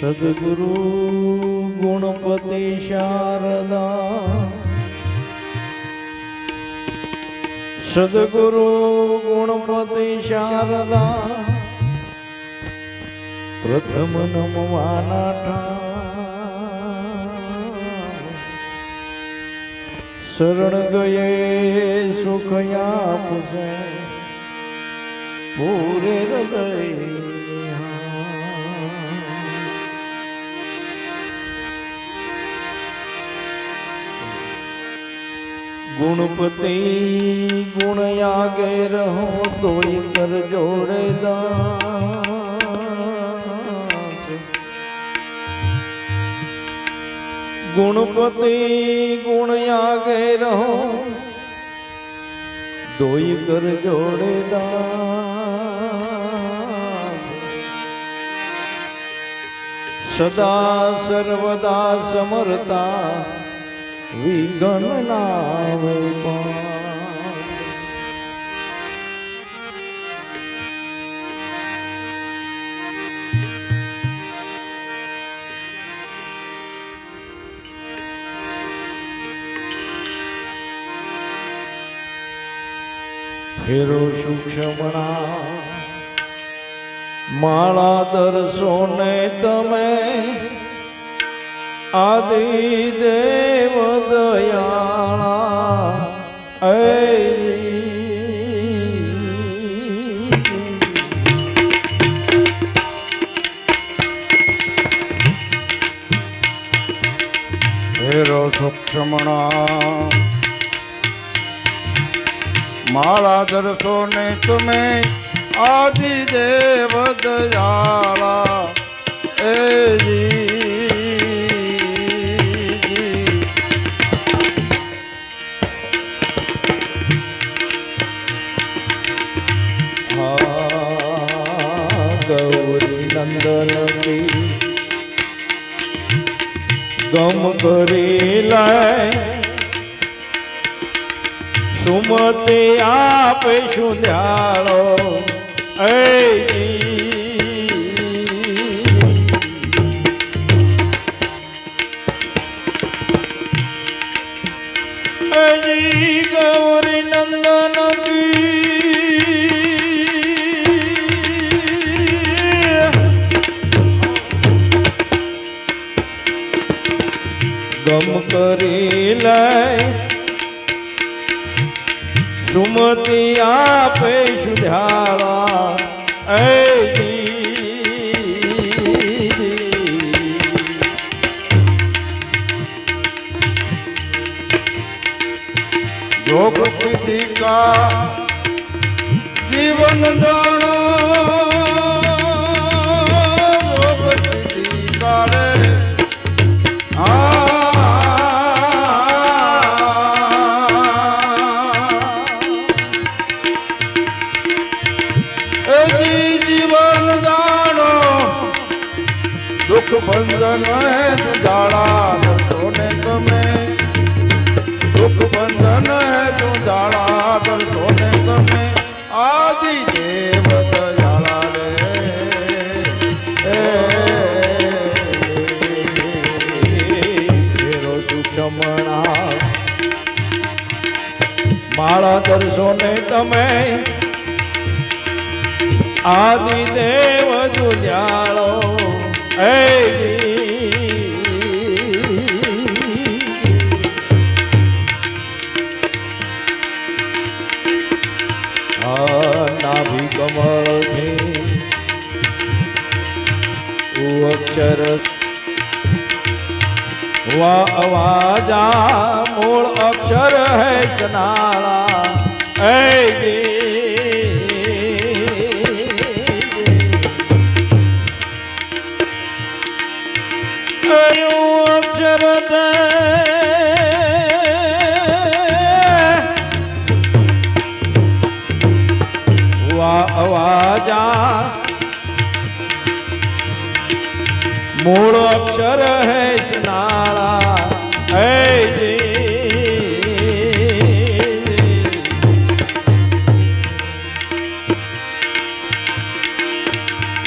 સદગુરુ ગુણપતિ શારદા. સદગુરુ ગુણપતિ શારદા. પ્રથમ નમવાના. શરણ ગયે સુખ આપશે પૂરે હૃદય ગુણપતિ ગુણ આગે રહો તોય કર જોડે ગુણપતિ ગુણ આગે રહો તોય કર જોડે સદા સર્વદા સમરતા વિઘન નાવે. ફેરો સૂક્ષ્મણા માળા દર્શો ને તમે આદિ દેવ દયાળા એ હેરો સૂક્ષ્મણા માળા દર્શો ને તમે આદિ દેવ દયાળા એ જી. ગૌરી નંદન ગમ કરી લાય. સુમતે આપે સુધાળો એ ગૌરી કરી લાય સુમતી આપે સુધારા એ જોગ પ્રીતિ કા જીવન જાણો બંધન હે જાળા દર્શોને તમે. દુઃખ બંધન હે તું જાળા દર્શોને તમે. આજી દેવ દયાળા રે. ફેરો સુક્ષમણા માળા દર્શો ને તમે. આદિ દેવ દુજાળો એ અક્ષર દે વા અવાજા મૂળ અક્ષર હે સ્નાળા હે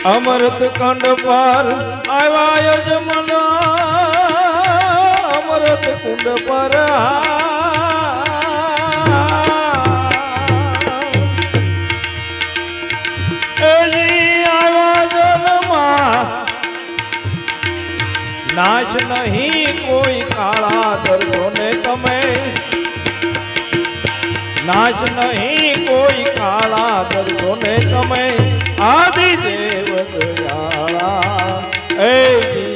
અમૃત કંડ અમૃત કુંડ પર નાશ નહીં કોઈ કાળા દર્દો ને તમે નાશ નહીં કોઈ કાળા દર્દો ને તમે આદિ દેવ દયાળા, એ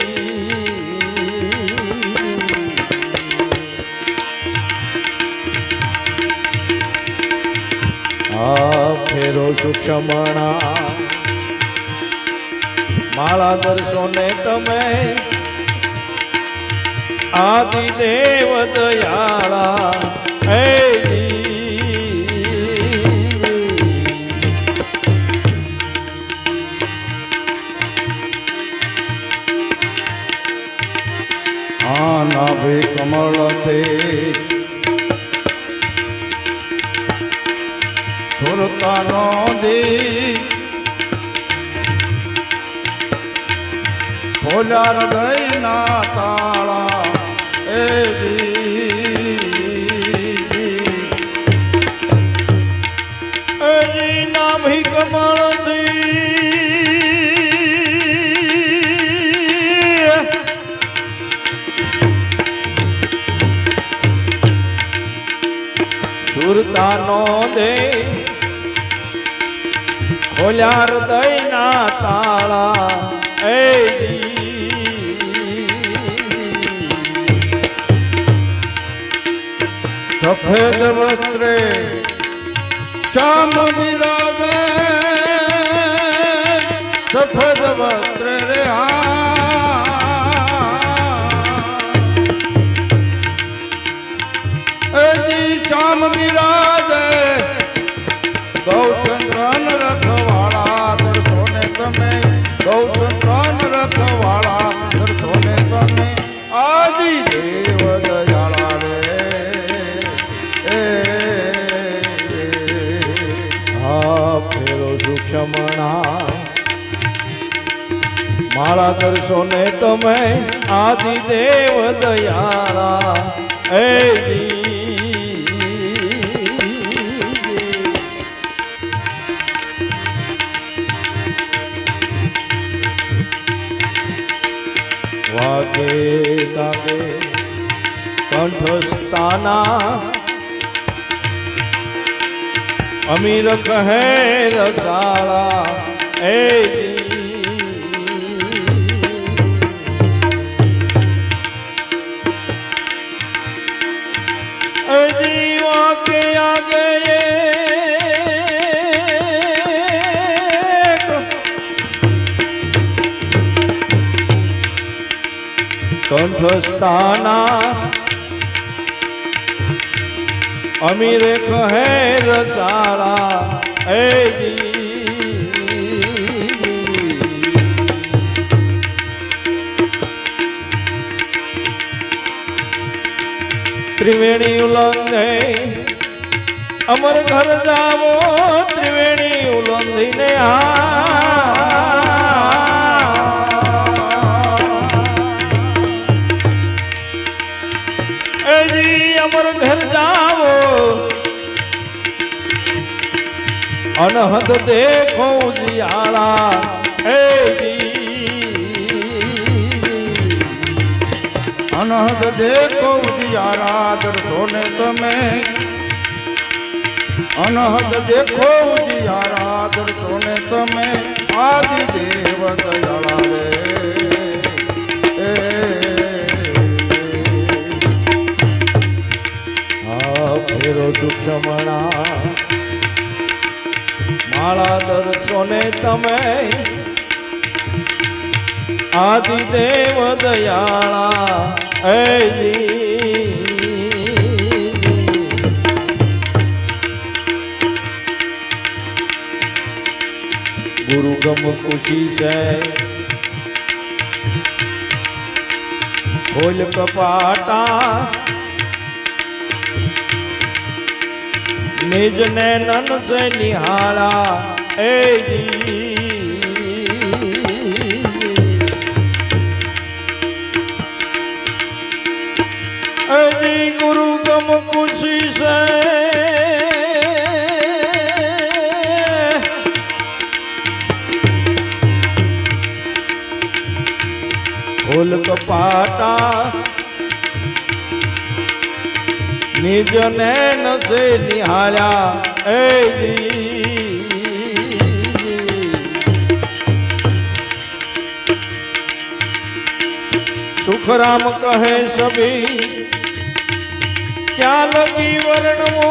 આ ફેરો સુક્ષમણા માળા દર્શો ને તમે. આદિ દેવ દયાળા. હે સુરતાનો દે. ખોલ્યા હૃદયના તાળા. એ સફેદ વસ્ત્રે શ્યામ વિરાજે સફેદ વસ્ત્રે રે એજી ફેરો સુક્ષમણા મારા કરશો ને તમે આદિ દેવ દયાળા એ વાગે કંઠસ્થાના અમીર કહે રસાળા એ જીવા કે આગે એક કંઠસ્થાના અમીરે કહે રસાળા, એ ત્રિવેણી ઉલ્લંઘે અમર ઘર જાવો, ત્રિવેણી ઉલ્લંઘીને આ. અમર ઘર જાવો અનહદ દેખો દિયાળા એજી અનહદ દેખો દિયારા દર્દો ને તમે. અનહદ દેખો દિયારા દર્દો ને તમે. આદિ દેવ દયાળા તમે આદિદેવ દયાળા એજી ગુરુ ગમ ખુશી છે. ખોલ કપાટા. નિજ ને નન સે નિહાળા. ગુરુ ગમ ખુશી છે. ફૂલ કપાટા નિજ નૈન સે નિહાળ્યા. એ જી સુખરામ કહે સભી, ક્યાં લગી વર્ણવો?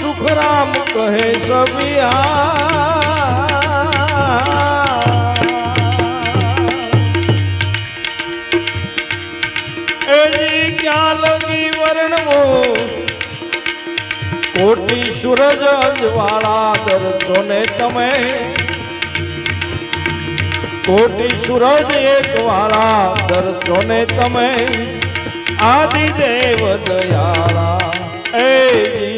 સુખરામ કહે સભી એજી ક્યાં લગી વર્ણવો? કોટી સૂરજ અજવાળા દર્શોને તમે કોટી સૂરજ એક વાળા, દર્શોને તમે આદિ દેવ દયાળા એ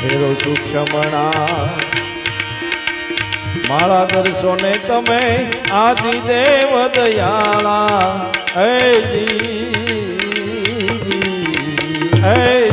ફેરો સુક્ષમણા મારા દર્શોને તમે આદિદેવ દયાળા એ જી એ